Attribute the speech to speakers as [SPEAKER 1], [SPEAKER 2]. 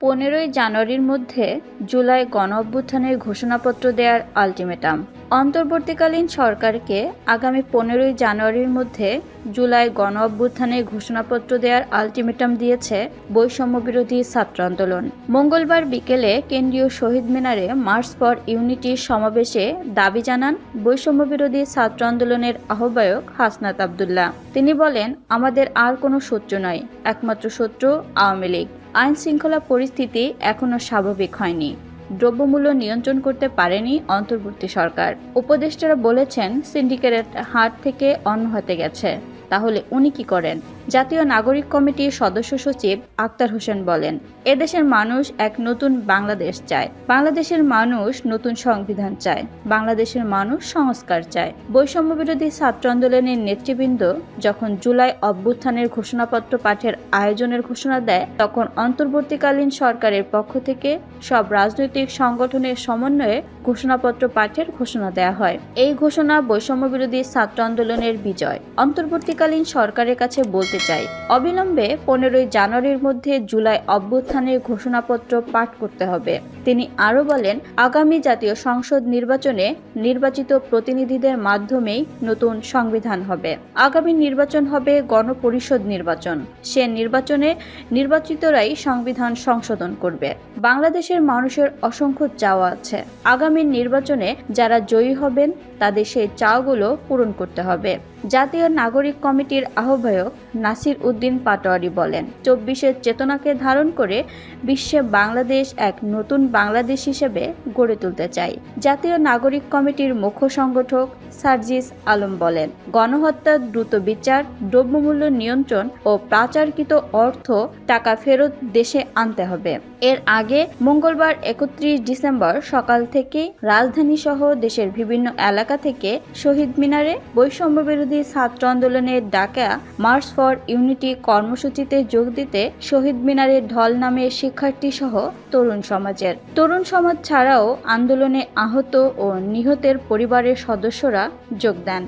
[SPEAKER 1] পনেরোই জানুয়ারির মধ্যে জুলাই গণ অভ্যুত্থানের ঘোষণাপত্র দেওয়ার আলটিমেটাম। অন্তর্বর্তীকালীন সরকারকে আগামী পনেরোই জানুয়ারির মধ্যে জুলাই গণ অভ্যুত্থানের ঘোষণাপত্র দেওয়ার আলটিমেটাম দিয়েছে বৈষম্য বিরোধী ছাত্র আন্দোলন। মঙ্গলবার বিকেলে কেন্দ্রীয় শহীদ মিনারে মার্চ ফর ইউনিটির সমাবেশে দাবি জানান বৈষম্য বিরোধী ছাত্র আন্দোলনের আহ্বায়ক হাসনাত আবদুল্লাহ। তিনি বলেন, আমাদের আর কোনো শত্রু নয়, একমাত্র শত্রু আওয়ামী লীগ। আইন শৃঙ্খলা পরিস্থিতি এখনও স্বাভাবিক হয়নি। দ্রব্যমূল্য নিয়ন্ত্রণ করতে পারেনি অন্তর্বর্তী সরকার। উপদেষ্টারা বলেছেন সিন্ডিকেটের হাত থেকে অন্য হতে গেছে। তাহলে উনি কি করেন? জাতীয় নাগরিক কমিটির সদস্য সচিব আক্তার হোসেন বলেন, এদেশের মানুষ এক নতুন বাংলাদেশ চায়। বাংলাদেশের মানুষ নতুন সংবিধান চায়। বাংলাদেশের মানুষ সংস্কার চায়। বৈষম্য বিরোধী ছাত্র আন্দোলনের নেতৃবৃন্দ যখন জুলাই অভ্যুত্থানের ঘোষণাপত্র পাঠের আয়োজনের ঘোষণা দেয়, তখন অন্তর্বর্তীকালীন সরকারের পক্ষ থেকে সব রাজনৈতিক সংগঠনের সমন্বয়ে ঘোষণাপত্র পাঠের ঘোষণা দেওয়া হয়। এই ঘোষণা বৈষম্য বিরোধী ছাত্র আন্দোলনের বিজয়। অন্তর্বর্তীকালীন সরকারের কাছে বলতে চাই, অবিলম্বে পনেরোই জানুয়ারির মধ্যে জুলাই অভ্যুত্থানের ঘোষণাপত্র পাঠ করতে হবে। তিনি আরও বলেন, আগামী জাতীয় সংসদ নির্বাচনে নির্বাচিত প্রতিনিধিদের মাধ্যমেই নতুন সংবিধান হবে। আগামী নির্বাচন হবে গণপরিষদ নির্বাচন। সে নির্বাচনে নির্বাচিতরাই সংবিধান সংশোধন করবে। বাংলাদেশের মানুষের অসংখ্য চাওয়া আছে। আগামী নির্বাচনে যারা জয়ী হবেন, তাদের সেই চাওয়াগুলো পূরণ করতে হবে। জাতীয় নাগরিক কমিটির আহ্বায়ক নাসির উদ্দিন পাটোয়ারি বলেন, চব্বিশের চেতনাকে ধারণ করে বিশ্বে বাংলাদেশ এক নতুন বাংলাদেশ হিসেবে গড়ে তুলতে চাই, জাতীয় নাগরিক কমিটির মুখ্য সংগঠক সার্জিস আলম বলেন। গণহত্যার দ্রুত বিচার, দ্রব্যমূল্য নিয়ন্ত্রণ ও পাচারকৃত অর্থ টাকা ফেরত দেশে আনতে হবে। এর আগে মঙ্গলবার একত্রিশ ডিসেম্বর সকাল থেকে রাজধানী সহ দেশের বিভিন্ন এলাকা থেকে শহীদ মিনারে বৈষম্য বিরোধী ছাত্র আন্দোলনের ডাকা মার্চ ফর ইউনিটি কর্মসূচিতে যোগ দিতে শহীদ মিনারের ঢল নামে শিক্ষার্থী সহ তরুণ সমাজের। তরুণ সমাজ ছাড়াও আন্দোলনে আহত ও নিহতের পরিবারের সদস্যরা যোগ দেন।